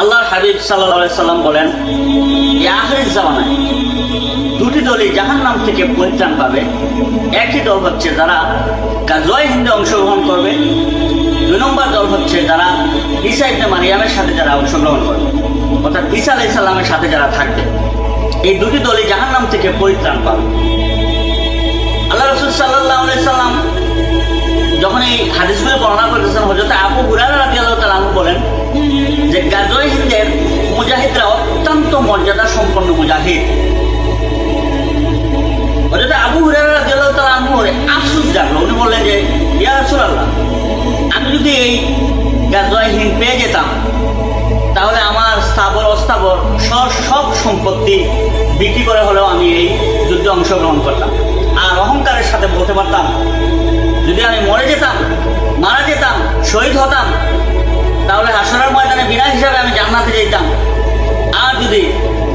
আল্লাহর হাবিব সাল্লাহ সাল্লাম বলেন আখরির জামানায়, দুটি দলই জাহান নাম থেকে পরিত্রাণ পাবে। একই দল হচ্ছে যারা গাজওয়াই হিন্দে অংশগ্রহণ করবে, দুই নম্বর দল হচ্ছে যারা ঈসা ইবনে মারিয়ামের সাথে যারা অংশগ্রহণ করবে, অর্থাৎ ঈসা আলাই সাল্লামের সাথে যারা থাকবে। এই দুটি দলই জাহান নাম থেকে পরিত্রাণ পাবে। আল্লাহ রসুল সাল্লাহ সাল্লাম যখন এই হাদিসগুলো বর্ণনা করতেছেন হজরত আবু হুরারা রাজি আল্লাহ তালু বলেন যে হিন্দের মুজাহিদরা অত্যন্ত মর্যাদা সম্পন্ন মুজাহিদ। হজরত আবু হুরারা আল্লাহ তালু আফসুস জাগলো। উনি বললেন যে, ইয়া আমি যদি এই গাজওয়াই হিন্দ পেয়ে যেতাম, তাহলে আমার স্থাবর, অস্থাবর সব সব সম্পত্তি বিক্রি করে হলেও আমি এই যুদ্ধে অংশগ্রহণ করতাম। আর অহংকারের সাথে বলতে পারতাম, যদি আমি মরে যেতাম, মারা যেতাম, শহীদ হতাম হিসাবে আমি জান্নাতে যেতাম। আর যদি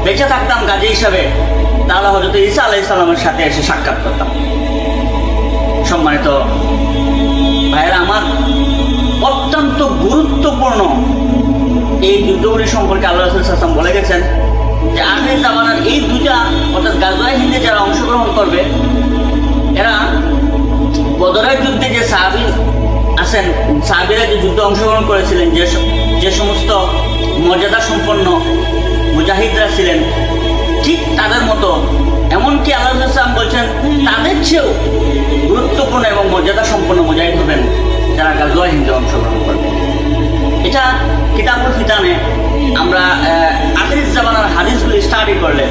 বেঁচে থাকতাম গাজী হিসাবে, তাহলে হয়তো ঈসা আলাহ ইসলামের সাথে এসে সাক্ষাৎ করতাম। সম্মানিত ভাইয়েরা, আমার অত্যন্ত গুরুত্বপূর্ণ এই যুদ্ধগুলি সম্পর্কে আল্লাহ রসুল বলে গেছেন যে আখের জামানার এই দুটা অর্থাৎ গাজওয়াই হিন্দে যারা অংশগ্রহণ করবে, এরা বদরের যুদ্ধে যে সাহাবি আছেন সাহাবিরা যে যুদ্ধে অংশগ্রহণ করেছিলেন, যে যে সমস্ত মর্যাদা সম্পন্ন মুজাহিদরা ছিলেন, ঠিক তাদের মতো, এমনকি আল্লাহ ইসলাম বলছেন, তাদের চেয়েও গুরুত্বপূর্ণ এবং মর্যাদা সম্পন্ন মুজাহিদ হবেন যারা গাজওয়া হিন্দে অংশগ্রহণ করবে। এটা কিতাবুল ফিতানে আমরা আখির জামানার হাদিসগুলি স্টাডি করলে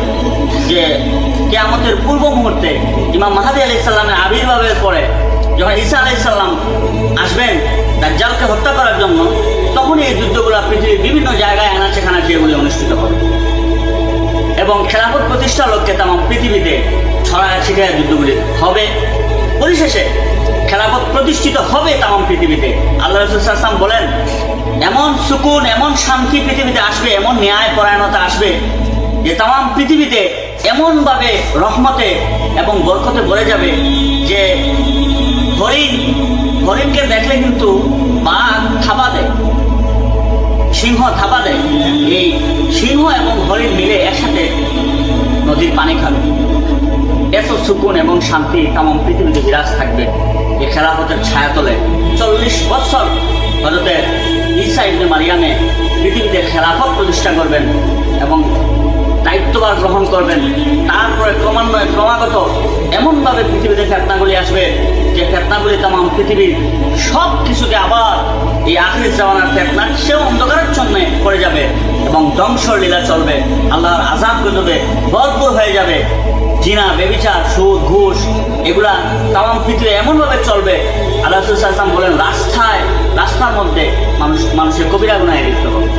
যে কেয়ামতের পূর্ব মুহূর্তে ইমাম মাহাদি আলি সাল্লামের আবির্ভাবের পরে যখন ঈসা আলি সাল্লাম আসবেন পৃথিবীর বিভিন্ন জায়গায় আনাচে খানাচে এগুলি অনুষ্ঠিত হবে। এবং খেলাফত প্রতিষ্ঠার লক্ষ্যে তাম পৃথিবীতে ছড়ায় ছিটায় যুদ্ধগুলি হবে। পরিশেষে খেলাফত প্রতিষ্ঠিত হবে তাম পৃথিবীতে। আল্লাহ রসুলাম বলেন, এমন সুকুন, এমন শান্তি পৃথিবীতে আসবে, এমন ন্যায় পরায়ণতা আসবে যে তাম পৃথিবীতে এমনভাবে রহমতে এবং বরকতে ভরে যাবে যে হরিণ, হরিণকে দেখলে কিন্তু সিংহ এবং হরিণ মিলে একসাথে নদীর পানি খাবে। এত সুকুন এবং শান্তি তাম পৃথিবীতে বিরাজ থাকবে। এই খেলাফতের ছায়াতলে চল্লিশ বছর হজরতে ঈসা ইবনে মারিয়ামে পৃথিবীতে খেলাফত প্রতিষ্ঠা করবেন এবং দায়িত্বভার গ্রহণ করবেন। তারপরে ক্রমান্বয়ে ক্রমাগত এমনভাবে পৃথিবীতে ফেতনাগুলি আসবে যে ফেতনাগুলি তাম পৃথিবীর সব কিছুকে আবার এই আখরির জামানার ফেতনার সেও অন্ধকারের জন্য পড়ে যাবে এবং ধ্বংসর লীলা চলবে। আল্লাহর আজাব গজবে ভরপুর হয়ে যাবে। জিনা, বেবিচার, সুদ, ঘুষ এগুলা তাম পৃথিবী এমনভাবে চলবে। আল্লাহ সাল্লাম বলেন, রাস্তায়, রাস্তার মধ্যে মানুষ মানুষের কবিরা গুণায় লিপ্ত হবে।